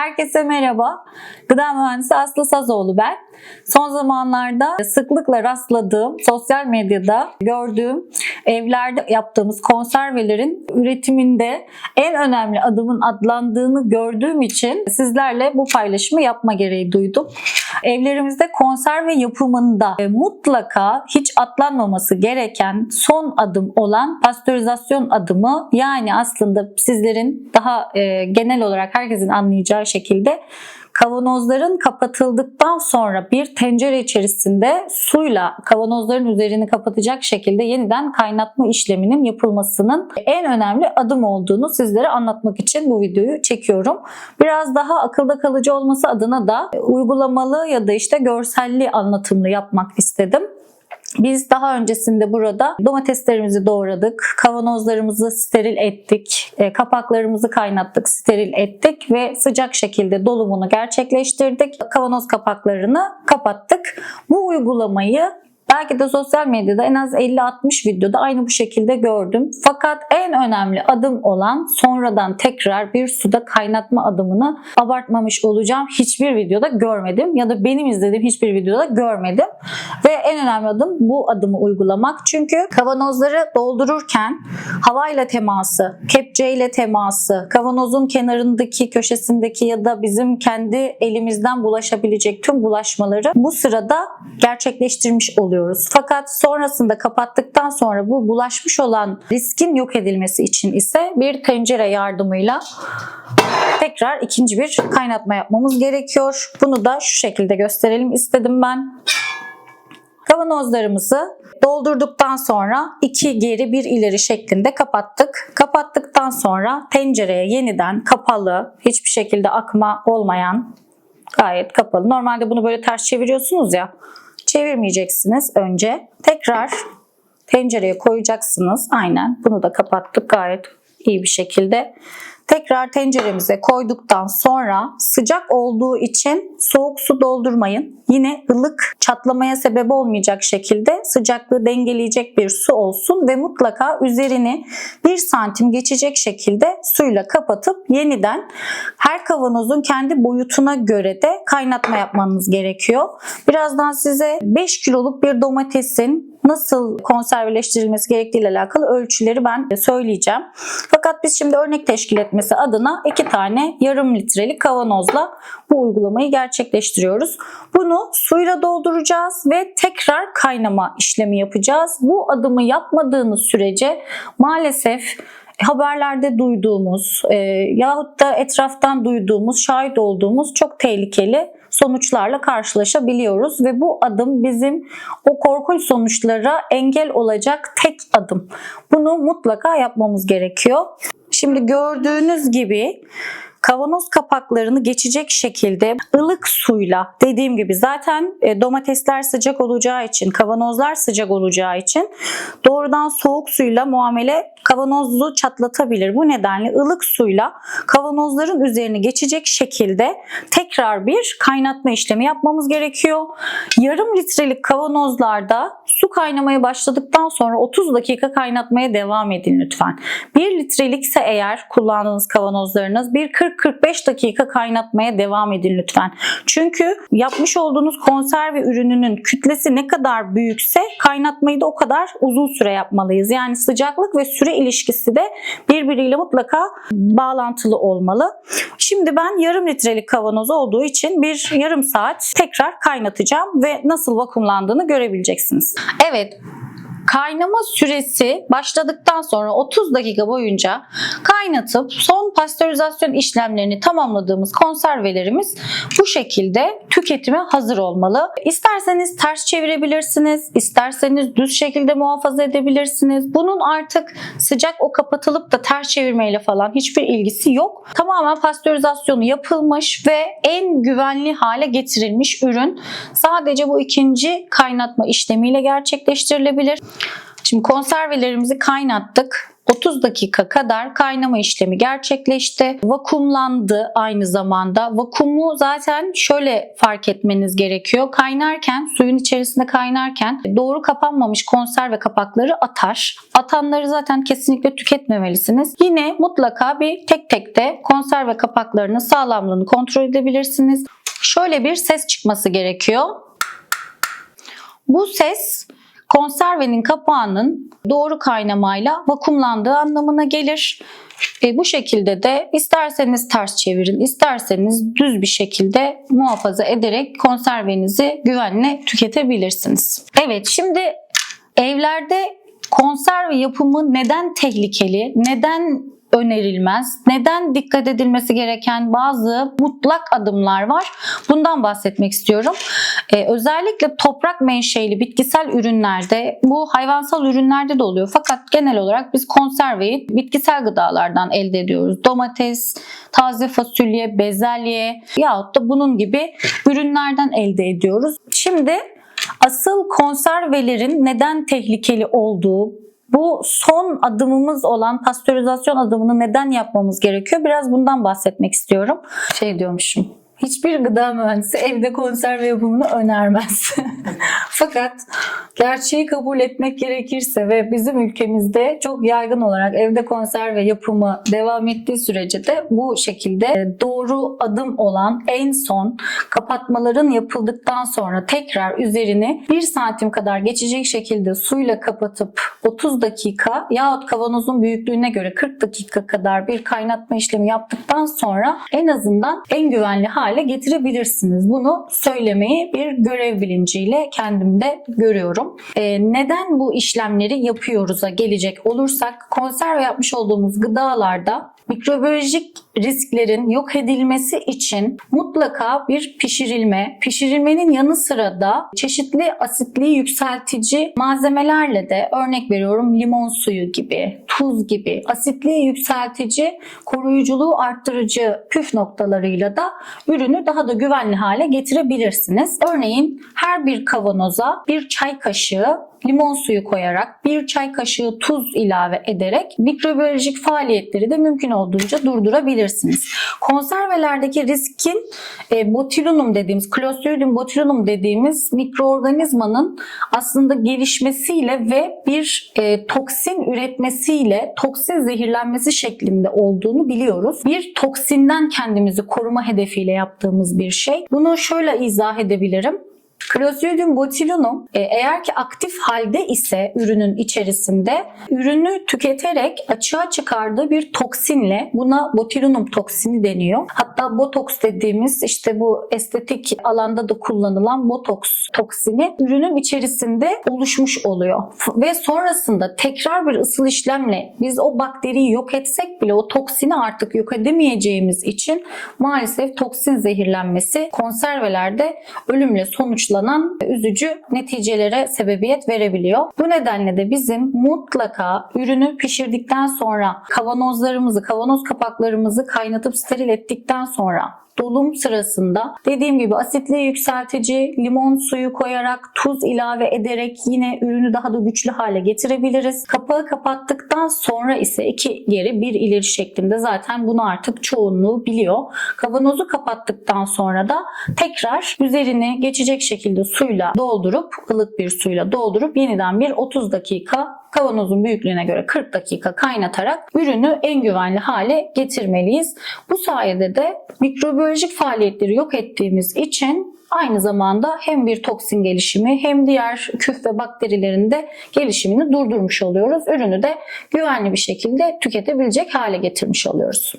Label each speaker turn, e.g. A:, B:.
A: Herkese merhaba. Gıda mühendisi Aslı Sazoğlu ben. Son zamanlarda sıklıkla rastladığım, sosyal medyada gördüğüm, evlerde yaptığımız konservelerin üretiminde en önemli adımın adlandığını gördüğüm için sizlerle bu paylaşımı yapma gereği duydum. Evlerimizde konserve yapımında e, mutlaka hiç atlanmaması gereken son adım olan pastörizasyon adımı yani aslında sizlerin daha e, genel olarak herkesin anlayacağı şekilde kavanozların kapatıldıktan sonra bir tencere içerisinde suyla kavanozların üzerini kapatacak şekilde yeniden kaynatma işleminin yapılmasının en önemli adım olduğunu sizlere anlatmak için bu videoyu çekiyorum. Biraz daha akılda kalıcı olması adına da uygulamalı ya da işte görselli anlatımlı yapmak istedim. Biz daha öncesinde burada domateslerimizi doğradık, kavanozlarımızı steril ettik, e, kapaklarımızı kaynattık, steril ettik ve sıcak şekilde dolumunu gerçekleştirdik. Kavanoz kapaklarını kapattık. Bu uygulamayı Belki de sosyal medyada en az 50-60 videoda aynı bu şekilde gördüm. Fakat en önemli adım olan sonradan tekrar bir suda kaynatma adımını abartmamış olacağım. Hiçbir videoda görmedim ya da benim izlediğim hiçbir videoda görmedim. Ve en önemli adım bu adımı uygulamak. Çünkü kavanozları doldururken havayla teması, kepçeyle teması, kavanozun kenarındaki, köşesindeki ya da bizim kendi elimizden bulaşabilecek tüm bulaşmaları bu sırada gerçekleştirmiş oluyoruz. Fakat sonrasında kapattıktan sonra bu bulaşmış olan riskin yok edilmesi için ise bir tencere yardımıyla tekrar ikinci bir kaynatma yapmamız gerekiyor. Bunu da şu şekilde gösterelim istedim ben. Kavanozlarımızı doldurduktan sonra iki geri bir ileri şeklinde kapattık. Kapattıktan sonra tencereye yeniden kapalı, hiçbir şekilde akma olmayan gayet kapalı. Normalde bunu böyle ters çeviriyorsunuz ya. Çevirmeyeceksiniz önce. Tekrar tencereye koyacaksınız. Aynen. Bunu da kapattık gayet iyi bir şekilde. Tekrar tenceremize koyduktan sonra sıcak olduğu için soğuk su doldurmayın. Yine ılık çatlamaya sebep olmayacak şekilde sıcaklığı dengeleyecek bir su olsun ve mutlaka üzerini 1 santim geçecek şekilde suyla kapatıp yeniden her kavanozun kendi boyutuna göre de kaynatma yapmanız gerekiyor. Birazdan size 5 kiloluk bir domatesin nasıl konserveleştirilmesi gerektiği ile alakalı ölçüleri ben söyleyeceğim. Fakat biz şimdi örnek teşkil etmesi adına iki tane yarım litrelik kavanozla bu uygulamayı gerçekleştiriyoruz. Bunu suyla dolduracağız ve tekrar kaynama işlemi yapacağız. Bu adımı yapmadığınız sürece maalesef haberlerde duyduğumuz e, yahut da etraftan duyduğumuz, şahit olduğumuz çok tehlikeli sonuçlarla karşılaşabiliyoruz ve bu adım bizim o korkunç sonuçlara engel olacak tek adım. Bunu mutlaka yapmamız gerekiyor. Şimdi gördüğünüz gibi kavanoz kapaklarını geçecek şekilde ılık suyla dediğim gibi zaten e, domatesler sıcak olacağı için kavanozlar sıcak olacağı için doğrudan soğuk suyla muamele kavanozu çatlatabilir. Bu nedenle ılık suyla kavanozların üzerine geçecek şekilde tekrar bir kaynatma işlemi yapmamız gerekiyor. Yarım litrelik kavanozlarda su kaynamaya başladıktan sonra 30 dakika kaynatmaya devam edin lütfen. 1 litrelikse eğer kullandığınız kavanozlarınız bir 40-45 dakika kaynatmaya devam edin lütfen. Çünkü yapmış olduğunuz konserve ürününün kütlesi ne kadar büyükse kaynatmayı da o kadar uzun süre yapmalıyız. Yani sıcaklık ve süre ilişkisi de birbiriyle mutlaka bağlantılı olmalı. Şimdi ben yarım litrelik kavanoz olduğu için bir yarım saat tekrar kaynatacağım ve nasıl vakumlandığını görebileceksiniz. Evet, kaynama süresi başladıktan sonra 30 dakika boyunca kaynatıp son pastörizasyon işlemlerini tamamladığımız konservelerimiz bu şekilde tüketime hazır olmalı. İsterseniz ters çevirebilirsiniz, isterseniz düz şekilde muhafaza edebilirsiniz. Bunun artık sıcak o kapatılıp da ters çevirmeyle falan hiçbir ilgisi yok. Tamamen pastörizasyonu yapılmış ve en güvenli hale getirilmiş ürün. Sadece bu ikinci kaynatma işlemiyle gerçekleştirilebilir. Şimdi konservelerimizi kaynattık. 30 dakika kadar kaynama işlemi gerçekleşti. Vakumlandı aynı zamanda. Vakumu zaten şöyle fark etmeniz gerekiyor. Kaynarken, suyun içerisinde kaynarken doğru kapanmamış konserve kapakları atar. Atanları zaten kesinlikle tüketmemelisiniz. Yine mutlaka bir tek tek de konserve kapaklarının sağlamlığını kontrol edebilirsiniz. Şöyle bir ses çıkması gerekiyor. Bu ses konservenin kapağının doğru kaynamayla vakumlandığı anlamına gelir. E, bu şekilde de isterseniz ters çevirin, isterseniz düz bir şekilde muhafaza ederek konservenizi güvenle tüketebilirsiniz. Evet şimdi evlerde konserve yapımı neden tehlikeli, neden önerilmez, neden dikkat edilmesi gereken bazı mutlak adımlar var. Bundan bahsetmek istiyorum. Ee, özellikle toprak menşeli bitkisel ürünlerde, bu hayvansal ürünlerde de oluyor. Fakat genel olarak biz konserveyi bitkisel gıdalardan elde ediyoruz. Domates, taze fasulye, bezelye yahut da bunun gibi ürünlerden elde ediyoruz. Şimdi asıl konservelerin neden tehlikeli olduğu, bu son adımımız olan pastörizasyon adımını neden yapmamız gerekiyor? Biraz bundan bahsetmek istiyorum. Şey diyormuşum. Hiçbir gıda mühendisi evde konserve yapımını önermez. Fakat gerçeği kabul etmek gerekirse ve bizim ülkemizde çok yaygın olarak evde konserve yapımı devam ettiği sürece de bu şekilde doğru adım olan en son kapatmaların yapıldıktan sonra tekrar üzerini 1 santim kadar geçecek şekilde suyla kapatıp 30 dakika yahut kavanozun büyüklüğüne göre 40 dakika kadar bir kaynatma işlemi yaptıktan sonra en azından en güvenli hale getirebilirsiniz. Bunu söylemeyi bir görev bilinciyle kendimde görüyorum. Ee, neden bu işlemleri yapıyoruz'a gelecek olursak konserve yapmış olduğumuz gıdalarda mikrobiyolojik risklerin yok edilmesi için mutlaka bir pişirilme, pişirilmenin yanı sıra da çeşitli asitliği yükseltici malzemelerle de örnek veriyorum limon suyu gibi, tuz gibi asitliği yükseltici, koruyuculuğu arttırıcı püf noktalarıyla da ürünü daha da güvenli hale getirebilirsiniz. Örneğin her bir kavanoza bir çay kaşığı limon suyu koyarak bir çay kaşığı tuz ilave ederek mikrobiyolojik faaliyetleri de mümkün olduğunca durdurabilirsiniz. Konservelerdeki riskin e, botulinum dediğimiz, Clostridium botulinum dediğimiz mikroorganizmanın aslında gelişmesiyle ve bir e, toksin üretmesiyle toksin zehirlenmesi şeklinde olduğunu biliyoruz. Bir toksinden kendimizi koruma hedefiyle yaptığımız bir şey. Bunu şöyle izah edebilirim. Clostridium botulinum e, eğer ki aktif halde ise ürünün içerisinde ürünü tüketerek açığa çıkardığı bir toksinle buna botulinum toksini deniyor. Hatta botoks dediğimiz işte bu estetik alanda da kullanılan botoks toksini ürünün içerisinde oluşmuş oluyor. Ve sonrasında tekrar bir ısıl işlemle biz o bakteriyi yok etsek bile o toksini artık yok edemeyeceğimiz için maalesef toksin zehirlenmesi konservelerde ölümle sonuçlanan üzücü neticelere sebebiyet verebiliyor. Bu nedenle de bizim mutlaka ürünü pişirdikten sonra kavanozlarımızı, kavanoz kapaklarımızı kaynatıp steril ettikten sonra dolum sırasında dediğim gibi asitli yükseltici, limon suyu koyarak, tuz ilave ederek yine ürünü daha da güçlü hale getirebiliriz. Kapağı kapattıktan sonra ise iki geri bir ileri şeklinde zaten bunu artık çoğunluğu biliyor. Kavanozu kapattıktan sonra da tekrar üzerini geçecek şekilde suyla doldurup ılık bir suyla doldurup yeniden bir 30 dakika kavanozun büyüklüğüne göre 40 dakika kaynatarak ürünü en güvenli hale getirmeliyiz. Bu sayede de mikrobiyolojik faaliyetleri yok ettiğimiz için aynı zamanda hem bir toksin gelişimi hem diğer küf ve bakterilerin de gelişimini durdurmuş oluyoruz. Ürünü de güvenli bir şekilde tüketebilecek hale getirmiş oluyoruz.